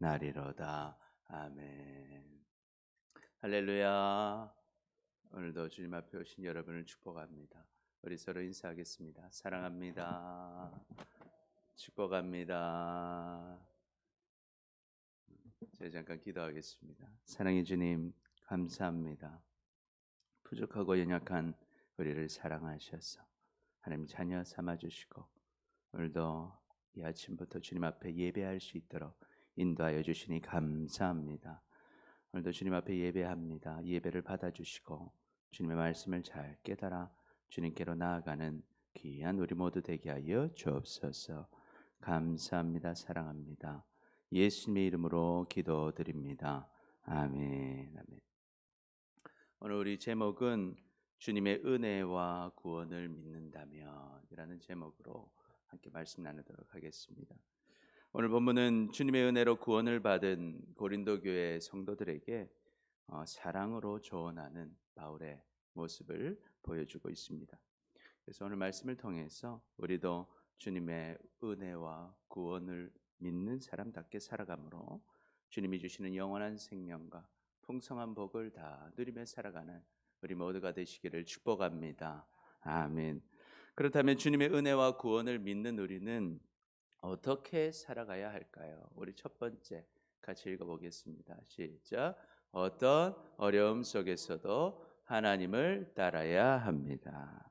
나리로다. 아멘. 할렐루야. 오늘도 주님 앞에 오신 여러분을 축복합니다. 우리 서로 인사하겠습니다. 사랑합니다. 축복합니다. 제가 잠깐 기도하겠습니다. 사랑의 주님, 감사합니다. 부족하고 연약한 우리를 사랑하셔서 하나님 자녀 삼아 주시고 오늘도 이 아침부터 주님 앞에 예배할 수 있도록 인도하여 주시니 감사합니다. 오늘도 주님 앞에 예배합니다. 예배를 받아 주시고 주님의 말씀을 잘 깨달아 주님께로 나아가는 귀한 우리 모두 되게 하여 주옵소서. 감사합니다. 사랑합니다. 예수님의 이름으로 기도드립니다. 아멘. 아멘. 오늘 우리 제목은 주님의 은혜와 구원을 믿는다면이라는 제목으로 함께 말씀 나누도록 하겠습니다. 오늘 본문은 주님의 은혜로 구원을 받은 고린도 교회 성도들에게 어, 사랑으로 조언하는 바울의 모습을 보여주고 있습니다. 그래서 오늘 말씀을 통해서 우리도 주님의 은혜와 구원을 믿는 사람답게 살아가므로 주님이 주시는 영원한 생명과 풍성한 복을 다 누리며 살아가는 우리 모두가 되시기를 축복합니다. 아멘. 그렇다면 주님의 은혜와 구원을 믿는 우리는 어떻게 살아가야 할까요? 우리 첫 번째 같이 읽어보겠습니다. 시작. 어떤 어려움 속에서도 하나님을 따라야 합니다.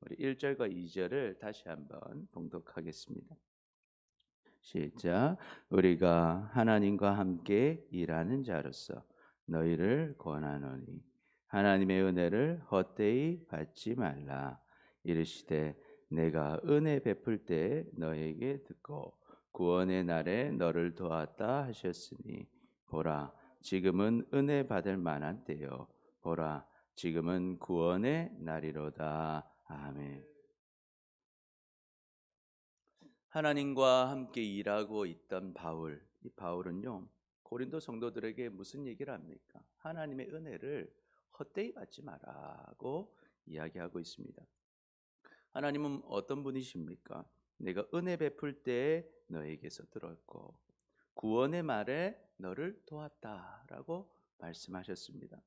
우리 1절과 2절을 다시 한번 봉독하겠습니다. 시작. 우리가 하나님과 함께 일하는 자로서 너희를 권하노니 하나님의 은혜를 헛되이 받지 말라. 이르시되 내가 은혜 베풀 때 너에게 듣고 구원의 날에 너를 도왔다 하셨으니 보라 지금은 은혜 받을 만한 때요 보라 지금은 구원의 날이로다 아멘. 하나님과 함께 일하고 있던 바울 이 바울은요 고린도 성도들에게 무슨 얘기를 합니까? 하나님의 은혜를 헛되이 받지 마라고 이야기하고 있습니다. 하나님은 어떤 분이십니까? 내가 은혜 베풀 때 너에게서 들었고 구원의 말에 너를 도왔다라고 말씀하셨습니다.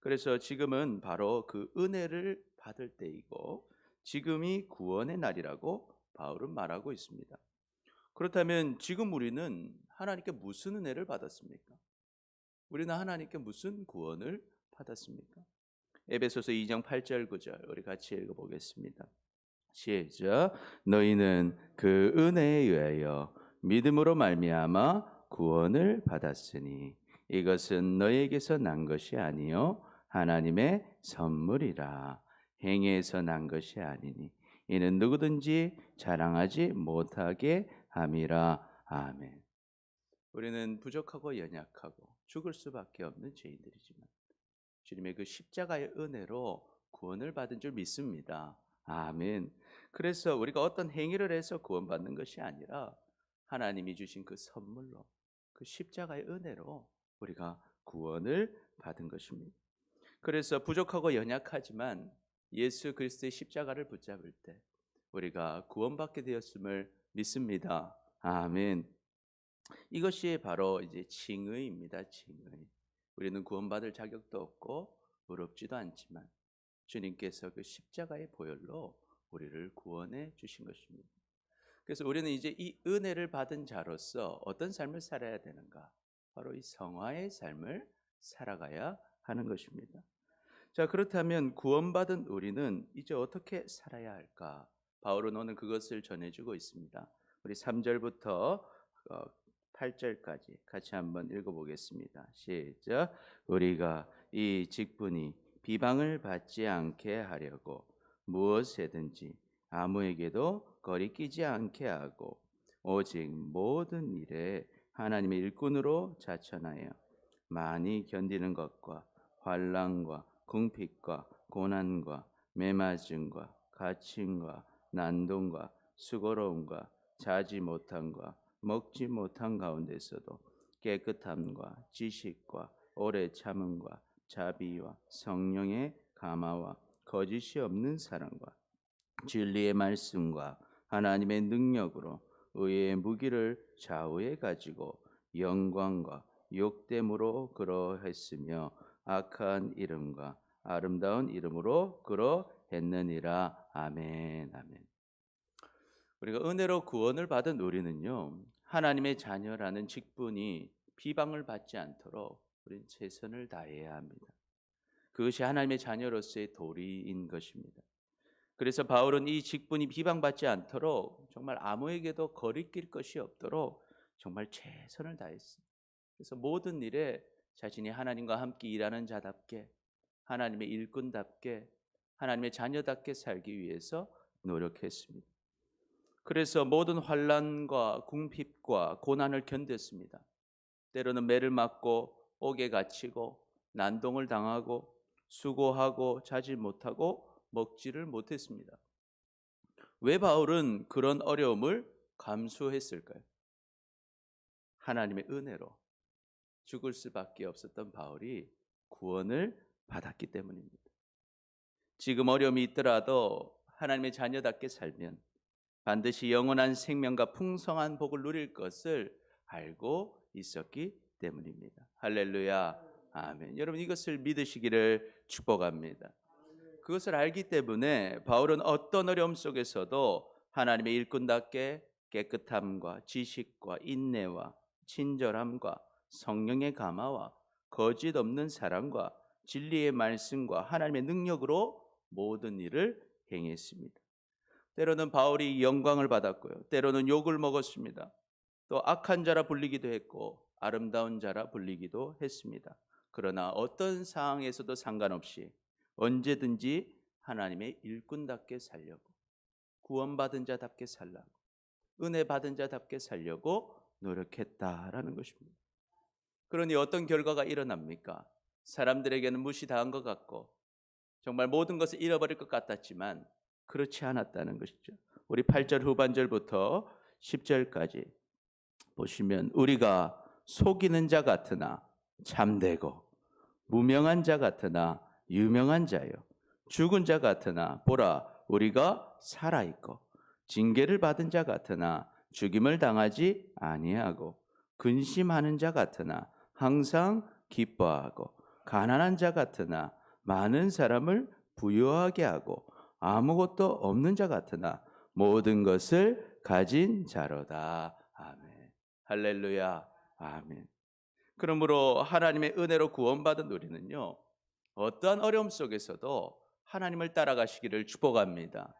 그래서 지금은 바로 그 은혜를 받을 때이고 지금이 구원의 날이라고 바울은 말하고 있습니다. 그렇다면 지금 우리는 하나님께 무슨 은혜를 받았습니까? 우리는 하나님께 무슨 구원을 받았습니까? 에베소서 2장 8절 9절 우리 같이 읽어 보겠습니다. 시작. 너희는 그 은혜에 의하여 믿음으로 말미암아 구원을 받았으니 이것은 너희에게서 난 것이 아니요 하나님의 선물이라 행위에서 난 것이 아니니 이는 누구든지 자랑하지 못하게 함이라 아멘. 우리는 부족하고 연약하고 죽을 수밖에 없는 죄인들이지만 주님의 그 십자가의 은혜로 구원을 받은 줄 믿습니다. 아멘. 그래서 우리가 어떤 행위를 해서 구원받는 것이 아니라 하나님이 주신 그 선물로 그 십자가의 은혜로 우리가 구원을 받은 것입니다. 그래서 부족하고 연약하지만 예수 그리스도의 십자가를 붙잡을 때 우리가 구원받게 되었음을 믿습니다. 아멘. 이것이 바로 이제 칭의입니다. 칭의. 우리는 구원받을 자격도 없고 의롭지도 않지만 주님께서 그 십자가의 보혈로 우리를 구원해 주신 것입니다. 그래서 우리는 이제 이 은혜를 받은 자로서 어떤 삶을 살아야 되는가? 바로 이 성화의 삶을 살아가야 하는 것입니다. 자, 그렇다면 구원받은 우리는 이제 어떻게 살아야 할까? 바울은 오늘 그것을 전해주고 있습니다. 우리 3절부터 8절까지 어, 같이 한번 읽어보겠습니다. 시작. 우리가 이 직분이 비방을 받지 않게 하려고 무엇에든지 아무에게도 거리 끼지 않게 하고 오직 모든 일에 하나님의 일꾼으로 자천하여 많이 견디는 것과 환란과 궁핍과 고난과 매맞음과 갇힘과 난동과 수고로움과 자지 못함과 먹지 못한 가운데서도 깨끗함과 지식과 오래 참음과 자비와 성령의 감화와 거짓이 없는 사랑과 진리의 말씀과 하나님의 능력으로 의의 무기를 좌우에 가지고 영광과 욕됨으로 그러했으며 악한 이름과 아름다운 이름으로 그러했느니라 아멘 아멘. 우리가 은혜로 구원을 받은 우리는요 하나님의 자녀라는 직분이 비방을 받지 않도록 우리는 최선을 다해야 합니다. 그것이 하나님의 자녀로서의 도리인 것입니다. 그래서 바울은 이 직분이 비방받지 않도록 정말 아무에게도 거리낄 것이 없도록 정말 최선을 다했습니다. 그래서 모든 일에 자신이 하나님과 함께 일하는 자답게 하나님의 일꾼답게 하나님의 자녀답게 살기 위해서 노력했습니다. 그래서 모든 환란과 궁핍과 고난을 견뎠습니다. 때로는 매를 맞고 옥에 갇히고 난동을 당하고 수고하고 자지 못하고 먹지를 못했습니다. 왜 바울은 그런 어려움을 감수했을까요? 하나님의 은혜로 죽을 수밖에 없었던 바울이 구원을 받았기 때문입니다. 지금 어려움이 있더라도 하나님의 자녀답게 살면 반드시 영원한 생명과 풍성한 복을 누릴 것을 알고 있었기 때문입니다. 할렐루야. 아멘. 여러분 이것을 믿으시기를 축복합니다. 그것을 알기 때문에 바울은 어떤 어려움 속에서도 하나님의 일꾼답게 깨끗함과 지식과 인내와 친절함과 성령의 감화와 거짓 없는 사랑과 진리의 말씀과 하나님의 능력으로 모든 일을 행했습니다. 때로는 바울이 영광을 받았고요. 때로는 욕을 먹었습니다. 또 악한 자라 불리기도 했고 아름다운 자라 불리기도 했습니다. 그러나 어떤 상황에서도 상관없이 언제든지 하나님의 일꾼답게 살려고 구원받은 자답게 살라고 은혜 받은 자답게 살려고 노력했다라는 것입니다. 그러니 어떤 결과가 일어납니까? 사람들에게는 무시당한 것 같고 정말 모든 것을 잃어버릴 것 같았지만 그렇지 않았다는 것이죠. 우리 8절 후반절부터 10절까지 보시면 우리가 속이는 자 같으나 참되고 무명한 자 같으나 유명한 자요 죽은 자 같으나 보라 우리가 살아 있고 징계를 받은 자 같으나 죽임을 당하지 아니하고 근심하는 자 같으나 항상 기뻐하고 가난한 자 같으나 많은 사람을 부유하게 하고 아무것도 없는 자 같으나 모든 것을 가진 자로다. 아멘. 할렐루야. 아멘. 그러므로 하나님의 은혜로 구원받은 우리는요. 어떠한 어려움 속에서도 하나님을 따라가시기를 축복합니다.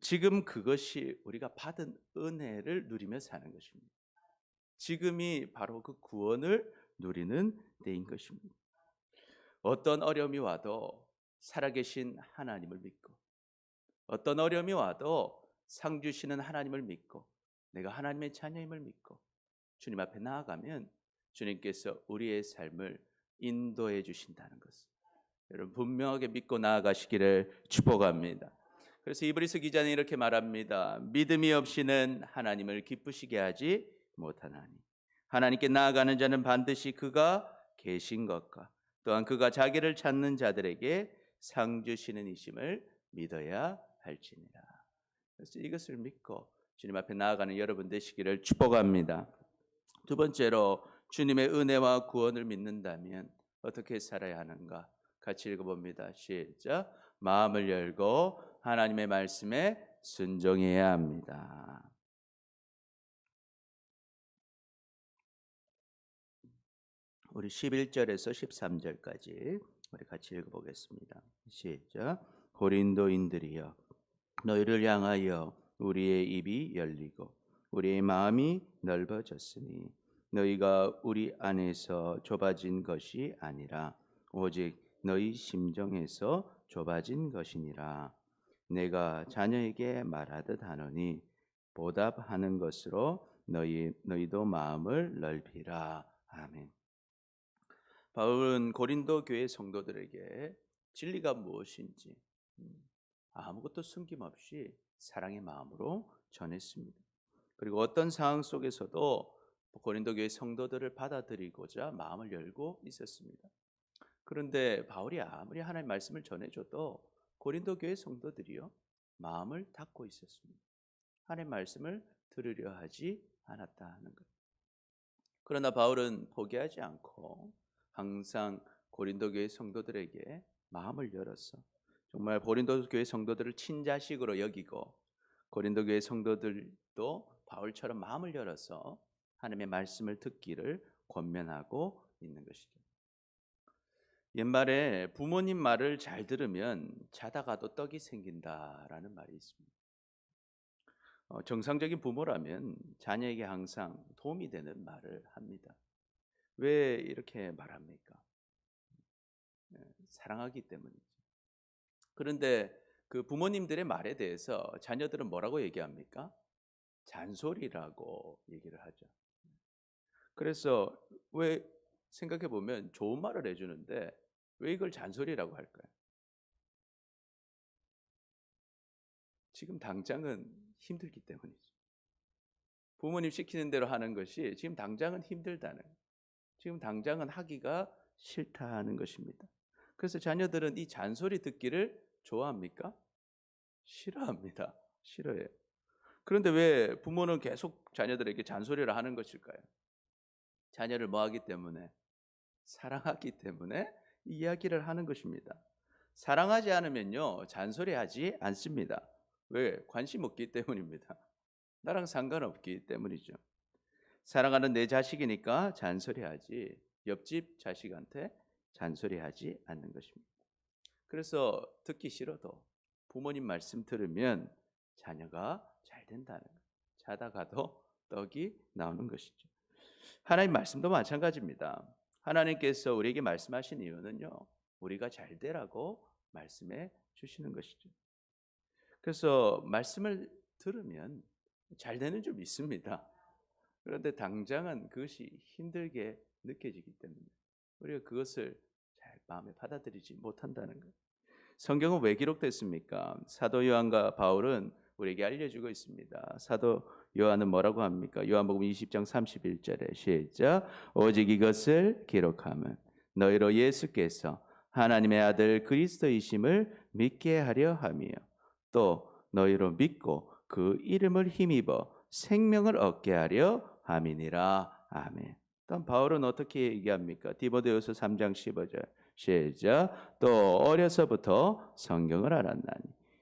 지금 그것이 우리가 받은 은혜를 누리며 사는 것입니다. 지금이 바로 그 구원을 누리는 때인 것입니다. 어떤 어려움이 와도 살아계신 하나님을 믿고 어떤 어려움이 와도 상 주시는 하나님을 믿고 내가 하나님의 자녀임을 믿고 주님 앞에 나아가면 주님께서 우리의 삶을 인도해 주신다는 것을 여러분 분명하게 믿고 나아가시기를 축복합니다. 그래서 이브리스 기자는 이렇게 말합니다. 믿음이 없이는 하나님을 기쁘시게 하지 못하나니 하나님께 나아가는 자는 반드시 그가 계신 것과 또한 그가 자기를 찾는 자들에게 상 주시는 이심을 믿어야 할지니라. 그래서 이것을 믿고 주님 앞에 나아가는 여러분 되시기를 축복합니다. 두 번째로 주님의 은혜와 구원을 믿는다면 어떻게 살아야 하는가? 같이 읽어봅니다. 시작. 마음을 열고 하나님의 말씀에 순종해야 합니다. 우리 11절에서 13절까지 우리 같이 읽어보겠습니다. 시작. 고린도인들이여 너희를 향하여 우리의 입이 열리고 우리의 마음이 넓어졌으니 너희가 우리 안에서 좁아진 것이 아니라 오직 너희 심정에서 좁아진 것이니라. 내가 자녀에게 말하듯 하노니 보답하는 것으로 너희 너희도 마음을 넓히라. 아멘. 바울은 고린도 교회 성도들에게 진리가 무엇인지 음, 아무것도 숨김없이 사랑의 마음으로 전했습니다. 그리고 어떤 상황 속에서도 고린도 교회 성도들을 받아들이고자 마음을 열고 있었습니다. 그런데 바울이 아무리 하나님 말씀을 전해줘도 고린도 교회 성도들이요 마음을 닫고 있었습니다. 하나님 말씀을 들으려 하지 않았다는 것. 그러나 바울은 포기하지 않고 항상 고린도 교회 성도들에게 마음을 열었어. 정말 고린도 교회 성도들을 친자식으로 여기고 고린도 교회 성도들도 바울처럼 마음을 열어서 하나님의 말씀을 듣기를 권면하고 있는 것이죠. 옛말에 부모님 말을 잘 들으면 자다가도 떡이 생긴다라는 말이 있습니다. 어, 정상적인 부모라면 자녀에게 항상 도움이 되는 말을 합니다. 왜 이렇게 말합니까? 예, 사랑하기 때문이죠. 그런데 그 부모님들의 말에 대해서 자녀들은 뭐라고 얘기합니까? 잔소리라고 얘기를 하죠. 그래서 왜 생각해 보면 좋은 말을 해주는데 왜 이걸 잔소리라고 할까요? 지금 당장은 힘들기 때문이죠. 부모님 시키는 대로 하는 것이 지금 당장은 힘들다는, 지금 당장은 하기가 싫다는 것입니다. 그래서 자녀들은 이 잔소리 듣기를 좋아합니까? 싫어합니다. 싫어해요. 그런데 왜 부모는 계속 자녀들에게 잔소리를 하는 것일까요? 자녀를 뭐하기 때문에? 사랑하기 때문에 이야기를 하는 것입니다. 사랑하지 않으면요, 잔소리하지 않습니다. 왜? 관심 없기 때문입니다. 나랑 상관없기 때문이죠. 사랑하는 내 자식이니까 잔소리하지, 옆집 자식한테 잔소리하지 않는 것입니다. 그래서 듣기 싫어도 부모님 말씀 들으면 자녀가 잘 된다는 것. 자다가도 떡이 나오는 것이죠. 하나님 말씀도 마찬가지입니다. 하나님께서 우리에게 말씀하신 이유는요. 우리가 잘 되라고 말씀해 주시는 것이죠. 그래서 말씀을 들으면 잘 되는 줄 믿습니다. 그런데 당장은 그것이 힘들게 느껴지기 때문에 우리가 그것을 잘 마음에 받아들이지 못한다는 것. 성경은 왜 기록됐습니까? 사도 요한과 바울은 우리에게 알려주고 있습니다. 사도 요한은 뭐라고 합니까? 요한복음 20장 31절에 시작 오직 이것을 기록하면 너희로 예수께서 하나님의 아들 그리스도이심을 믿게 하려 함이요 또 너희로 믿고 그 이름을 힘입어 생명을 얻게 하려 함이니라 아멘. 또 바울은 어떻게 얘기합니까? 디모데후서 3장 15절 시작 또 어려서부터 성경을 알았나니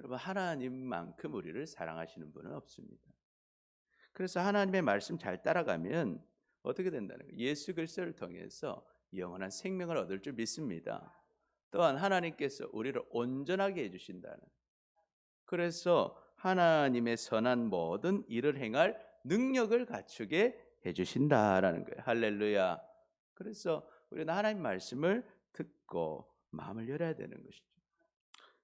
여러분 하나님만큼 우리를 사랑하시는 분은 없습니다. 그래서 하나님의 말씀 잘 따라가면 어떻게 된다는 거예요? 예수 그리스도를 통해서 영원한 생명을 얻을 줄 믿습니다. 또한 하나님께서 우리를 온전하게 해 주신다는. 그래서 하나님의 선한 모든 일을 행할 능력을 갖추게 해 주신다라는 거예요. 할렐루야. 그래서 우리는 하나님 말씀을 듣고 마음을 열어야 되는 것이죠.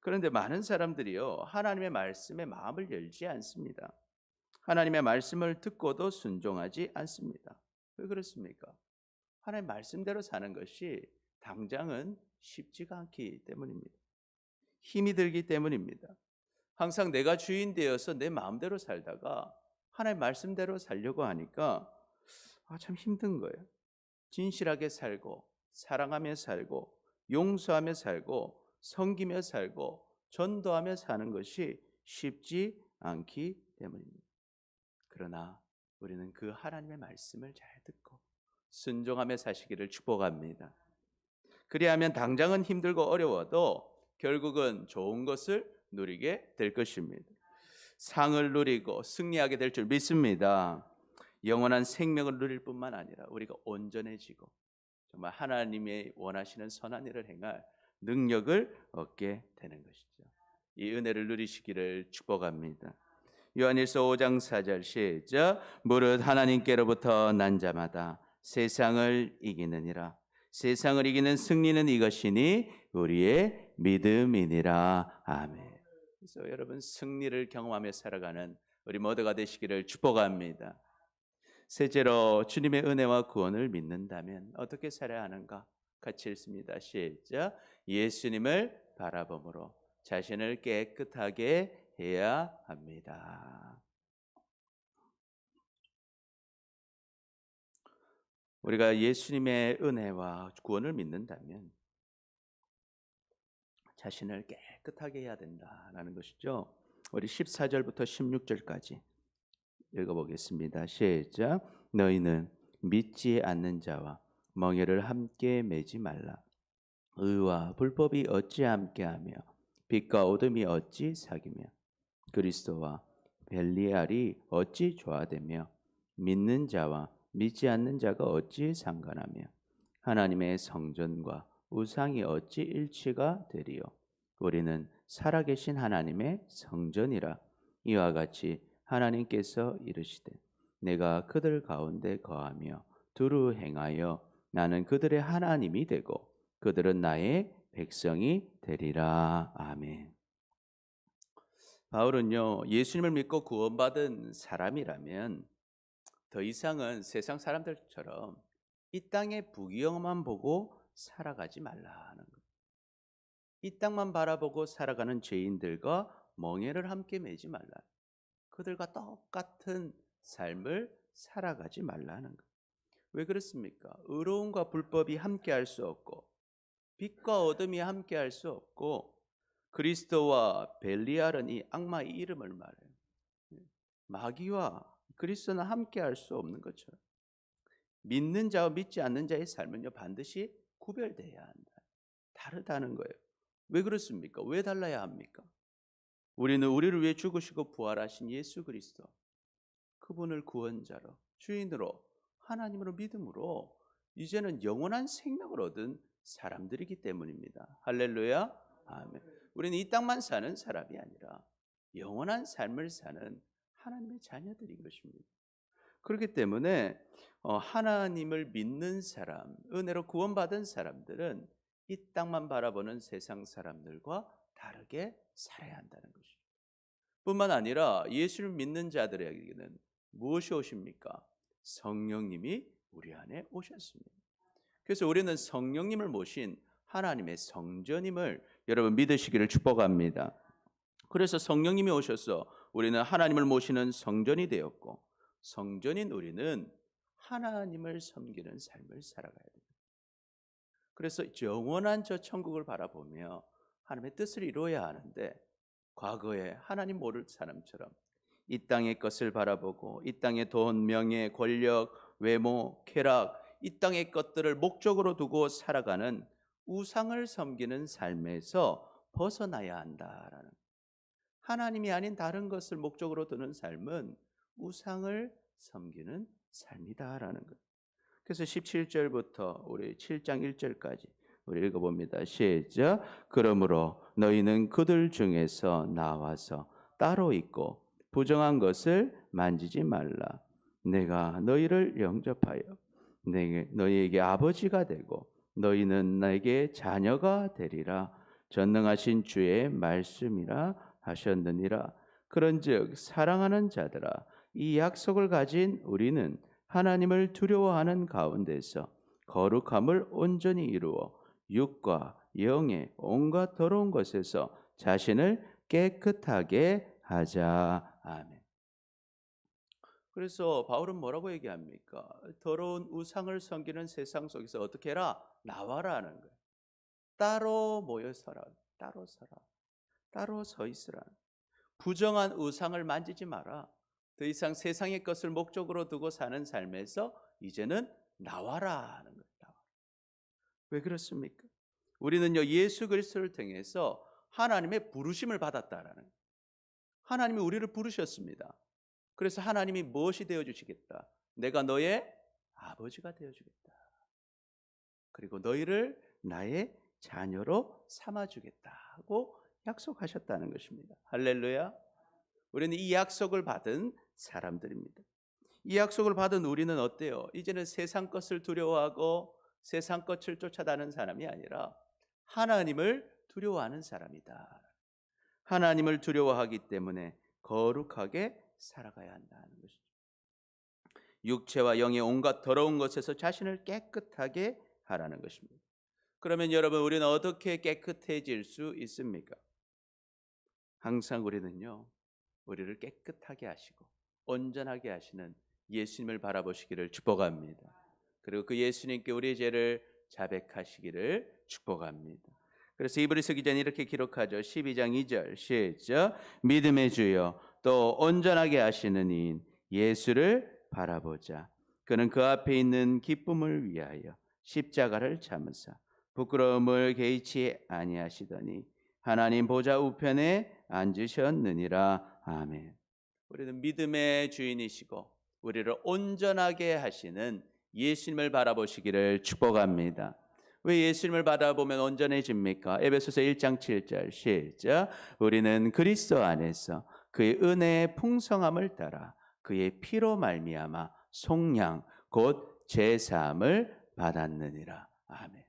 그런데 많은 사람들이요, 하나님의 말씀에 마음을 열지 않습니다. 하나님의 말씀을 듣고도 순종하지 않습니다. 왜 그렇습니까? 하나님 말씀대로 사는 것이 당장은 쉽지가 않기 때문입니다. 힘이 들기 때문입니다. 항상 내가 주인 되어서 내 마음대로 살다가 하나님 말씀대로 살려고 하니까 아, 참 힘든 거예요. 진실하게 살고 사랑하며 살고 용서하며 살고 섬기며 살고 전도하며 사는 것이 쉽지 않기 때문입니다. 그러나 우리는 그 하나님의 말씀을 잘 듣고 순종하며 사시기를 축복합니다. 그리하면 당장은 힘들고 어려워도 결국은 좋은 것을 누리게 될 것입니다. 상을 누리고 승리하게 될 줄 믿습니다. 영원한 생명을 누릴 뿐만 아니라 우리가 온전해지고 정말 하나님의 원하시는 선한 일을 행할 능력을 얻게 되는 것이죠. 이 은혜를 누리시기를 축복합니다. 요한일서 5장 4절 시작 무릇 하나님께로부터 난 자마다 세상을 이기느니라 세상을 이기는 승리는 이것이니 우리의 믿음이니라 아멘. 그래서 여러분 승리를 경험하며 살아가는 우리 모두가 되시기를 축복합니다. 셋째로 주님의 은혜와 구원을 믿는다면 어떻게 살아야 하는가? 같이 읽습니다. 시작. 예수님을 바라봄으로 자신을 깨끗하게 해야 합니다. 우리가 예수님의 은혜와 구원을 믿는다면 자신을 깨끗하게 해야 된다라는 것이죠. 우리 14절부터 16절까지 읽어보겠습니다. 시작. 너희는 믿지 않는 자와 멍에를 함께 매지 말라. 의와 불법이 어찌 함께하며 빛과 어둠이 어찌 사귀며 그리스도와 벨리알이 어찌 조화되며 믿는 자와 믿지 않는 자가 어찌 상관하며 하나님의 성전과 우상이 어찌 일치가 되리요? 우리는 살아계신 하나님의 성전이라 이와 같이 하나님께서 이르시되 내가 그들 가운데 거하며 두루 행하여 나는 그들의 하나님이 되고 그들은 나의 백성이 되리라 아멘. 바울은요 예수님을 믿고 구원받은 사람이라면 더 이상은 세상 사람들처럼 이 땅의 부귀영만 보고 살아가지 말라는 것. 이 땅만 바라보고 살아가는 죄인들과 멍해를 함께 매지 말라. 그들과 똑같은 삶을 살아가지 말라는 것. 왜 그렇습니까? 의로움과 불법이 함께 할 수 없고 빛과 어둠이 함께 할 수 없고 그리스도와 벨리알은 이 악마의 이름을 말해요. 마귀와 그리스도는 함께 할 수 없는 것처럼 믿는 자와 믿지 않는 자의 삶은요 반드시 구별돼야 한다. 다르다는 거예요. 왜 그렇습니까? 왜 달라야 합니까? 우리는 우리를 위해 죽으시고 부활하신 예수 그리스도 그분을 구원자로 주인으로 하나님으로 믿음으로 이제는 영원한 생명을 얻은 사람들이기 때문입니다. 할렐루야. 아멘. 우리는 이 땅만 사는 사람이 아니라 영원한 삶을 사는 하나님의 자녀들인 것입니다. 그렇기 때문에 어, 하나님을 믿는 사람, 은혜로 구원받은 사람들은 이 땅만 바라보는 세상 사람들과 다르게 살아야 한다는 것이죠. 뿐만 아니라 예수를 믿는 자들에게는 무엇이 오십니까? 성령님이 우리 안에 오셨습니다. 그래서 우리는 성령님을 모신 하나님의 성전임을 여러분 믿으시기를 축복합니다. 그래서 성령님이 오셔서 우리는 하나님을 모시는 성전이 되었고 성전인 우리는 하나님을 섬기는 삶을 살아가야 됩니다. 그래서 영원한 저 천국을 바라보며 하나님의 뜻을 이루어야 하는데 과거에 하나님 모를 사람처럼 이 땅의 것을 바라보고 이 땅의 돈, 명예, 권력, 외모, 쾌락 이 땅의 것들을 목적으로 두고 살아가는 우상을 섬기는 삶에서 벗어나야 한다라는 하나님이 아닌 다른 것을 목적으로 두는 삶은 우상을 섬기는 삶이다라는 것. 그래서 17절부터 우리 7장 1절까지 우리 읽어봅니다. 시작. 그러므로 너희는 그들 중에서 나와서 따로 있고 부정한 것을 만지지 말라. 내가 너희를 영접하여 너희에게 아버지가 되고 너희는 나에게 자녀가 되리라. 전능하신 주의 말씀이라 하셨느니라. 그런즉 사랑하는 자들아 이 약속을 가진 우리는 하나님을 두려워하는 가운데서 거룩함을 온전히 이루어 육과 영의 온갖 더러운 것에서 자신을 깨끗하게 하자. 아멘. 그래서 바울은 뭐라고 얘기합니까? 더러운 우상을 섬기는 세상 속에서 어떻게 해라? 나와라는 거예요. 따로 모여 서라. 따로 서라. 따로 서 있으라. 부정한 우상을 만지지 마라. 더 이상 세상의 것을 목적으로 두고 사는 삶에서 이제는 나와라 하는 거예요. 왜 그렇습니까? 우리는요 예수 그리스도를 통해서 하나님의 부르심을 받았다라는. 하나님이 우리를 부르셨습니다. 그래서 하나님이 무엇이 되어 주시겠다? 내가 너의 아버지가 되어 주겠다. 그리고 너희를 나의 자녀로 삼아 주겠다 하고 약속하셨다는 것입니다. 할렐루야. 우리는 이 약속을 받은 사람들입니다. 이 약속을 받은 우리는 어때요? 이제는 세상 것을 두려워하고 세상 것을 쫓아다는 사람이 아니라 하나님을 두려워하는 사람이다. 하나님을 두려워하기 때문에 거룩하게 살아가야 한다는 것이죠. 육체와 영의 온갖 더러운 것에서 자신을 깨끗하게 하라는 것입니다. 그러면 여러분 우리는 어떻게 깨끗해질 수 있습니까? 항상 우리는요. 우리를 깨끗하게 하시고 온전하게 하시는 예수님을 바라보시기를 축복합니다. 그리고 그 예수님께 우리의 죄를 자백하시기를 축복합니다. 그래서 이브리서 기자는 이렇게 기록하죠. 12장 2절 시작 믿음의 주여 또 온전하게 하시는 이인 예수를 바라보자. 그는 그 앞에 있는 기쁨을 위하여 십자가를 참으사 부끄러움을 개의치 아니하시더니 하나님 보좌 우편에 앉으셨느니라. 아멘. 우리는 믿음의 주인이시고 우리를 온전하게 하시는 예수님을 바라보시기를 축복합니다. 왜 예수님을 바라보면 온전해집니까? 에베소서 1장 7절 시작. 우리는 그리스도 안에서 그의 은혜의 풍성함을 따라 그의 피로 말미암아 속량 곧 제사함을 받았느니라. 아멘.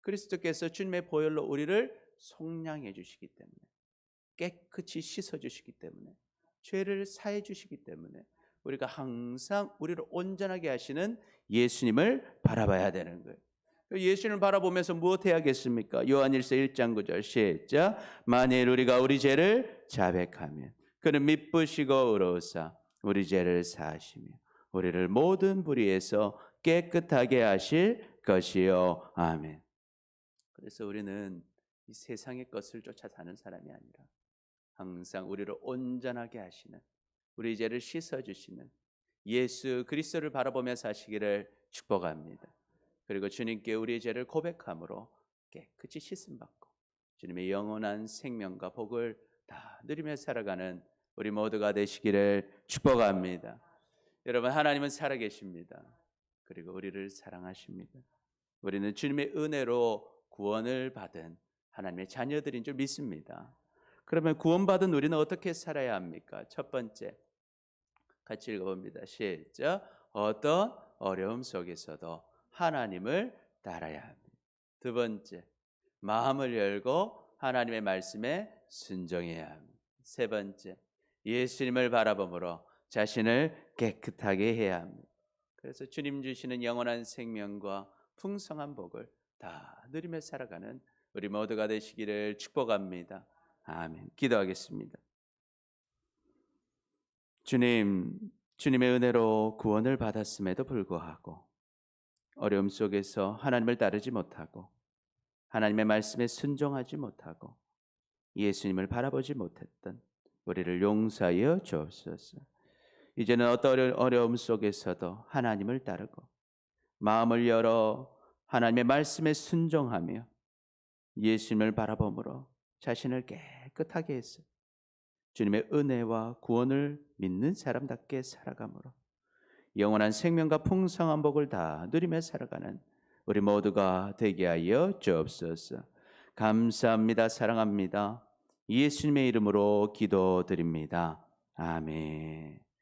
그리스도께서 주님의 보혈로 우리를 속량해 주시기 때문에 깨끗이 씻어 주시기 때문에 죄를 사해 주시기 때문에 우리가 항상 우리를 온전하게 하시는 예수님을 바라봐야 되는 거예요. 예수님을 바라보면서 무엇 해야겠습니까? 요한일서 1장 9절 시작 만일 우리가 우리 죄를 자백하면 그는 미쁘시고 의로우사 우리 죄를 사하시며 우리를 모든 불의에서 깨끗하게 하실 것이요 아멘. 그래서 우리는 이 세상의 것을 쫓아 사는 사람이 아니라 항상 우리를 온전하게 하시는 우리 죄를 씻어 주시는 예수 그리스도를 바라보며 사시기를 축복합니다. 그리고 주님께 우리의 죄를 고백함으로 깨끗이 씻음 받고 주님의 영원한 생명과 복을 다 누리며 살아가는 우리 모두가 되시기를 축복합니다. 여러분 하나님은 살아계십니다. 그리고 우리를 사랑하십니다. 우리는 주님의 은혜로 구원을 받은 하나님의 자녀들인 줄 믿습니다. 그러면 구원받은 우리는 어떻게 살아야 합니까? 첫 번째 같이 읽어봅니다. 시작. 어떤 어려움 속에서도 하나님을 따라야 합니다. 두 번째, 마음을 열고 하나님의 말씀에 순종해야 합니다. 세 번째, 예수님을 바라보므로 자신을 깨끗하게 해야 합니다. 그래서 주님 주시는 영원한 생명과 풍성한 복을 다 누리며 살아가는 우리 모두가 되시기를 축복합니다. 아멘. 기도하겠습니다. 주님, 주님의 은혜로 구원을 받았음에도 불구하고 어려움 속에서 하나님을 따르지 못하고 하나님의 말씀에 순종하지 못하고 예수님을 바라보지 못했던 우리를 용서하여 주옵소서. 이제는 어떤 어려움 속에서도 하나님을 따르고 마음을 열어 하나님의 말씀에 순종하며 예수님을 바라봄으로 자신을 깨끗하게 해서 주님의 은혜와 구원을 믿는 사람답게 살아감으로 영원한 생명과 풍성한 복을 다 누리며 살아가는 우리 모두가 되게 하여 주옵소서. 감사합니다. 사랑합니다. 예수님의 이름으로 기도드립니다. 아멘.